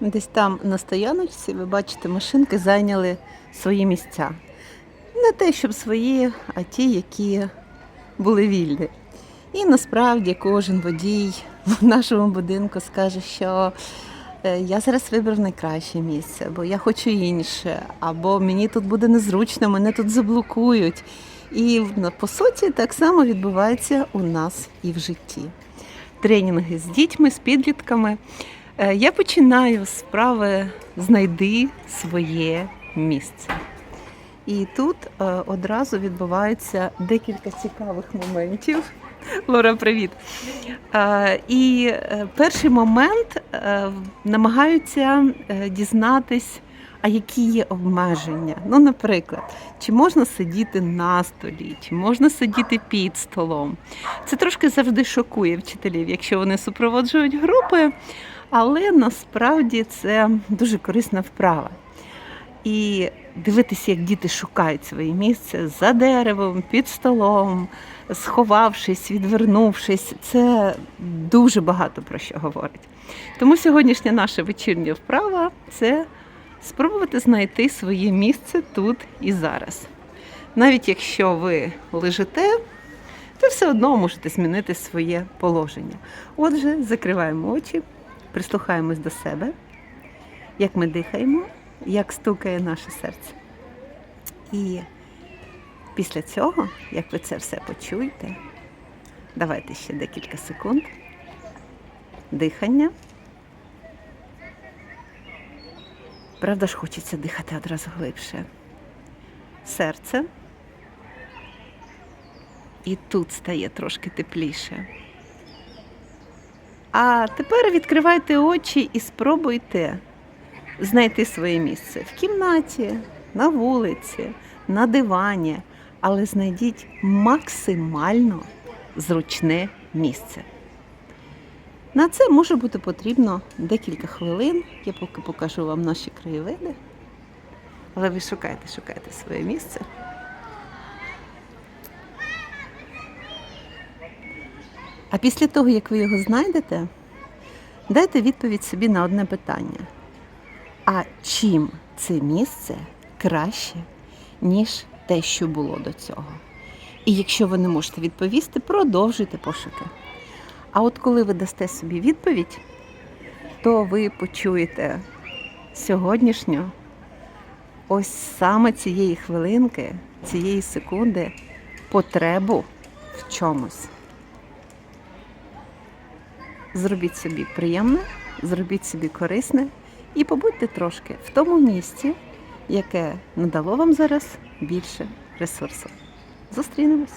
Десь там на стояночці ви бачите, машинки зайняли свої місця. Не те, щоб свої, а ті, які були вільні. І насправді кожен водій в нашому будинку скаже, що е, я зараз вибрав найкраще місце, бо я хочу інше, або мені тут буде незручно, мене тут заблокують. І по суті так само відбувається у нас і в житті. Тренінги з дітьми, з підлітками. Е, Я починаю з справи знайди своє місце. І тут е, одразу відбувається декілька цікавих моментів. Лора, привіт. Е, І перший момент намагаються дізнатись, а які є обмеження. Ну, наприклад, чи можна сидіти на столі, чи можна сидіти під столом. Це трошки завжди шокує вчителів, якщо вони супроводжують групи, але насправді це дуже корисна вправа. І дивитися, як діти шукають своє місце за деревом, під столом, сховавшись, відвернувшись, це дуже багато про що говорить. Тому сьогоднішня наша вечірня вправа це спробувати знайти своє місце тут і зараз. Навіть якщо ви лежите, ви все одно можете змінити своє положення. Отже, закриваємо очі, прислухаємось до себе, як ми дихаємо, як стукає наше серце. І після цього, як ви це все почуєте, давайте ще декілька секунд. Дихання. Правда ж, хочеться дихати одразу глибше. Серце. І тут стає трошки тепліше. А тепер відкривайте очі і спробуйте знайти своє місце в кімнаті, на вулиці, на дивані, але знайдіть максимально зручне місце. На це може бути потрібно декілька хвилин. Я поки покажу вам наші краєвиди. Але ви шукайте, шукайте своє місце. А після того, як ви його знайдете, дайте відповідь собі на одне питання. А чим це місце краще, ніж те, що було до цього? І якщо ви не можете відповісти, продовжуйте пошуки. А от коли ви дасте собі відповідь, то ви почуєте сьогоднішню, ось саме цієї хвилинки, цієї секунди потребу в чомусь. Зробіть собі приємне, зробіть собі корисне і побудьте трошки в тому місці, яке надало вам зараз більше ресурсу. Зустрінемось!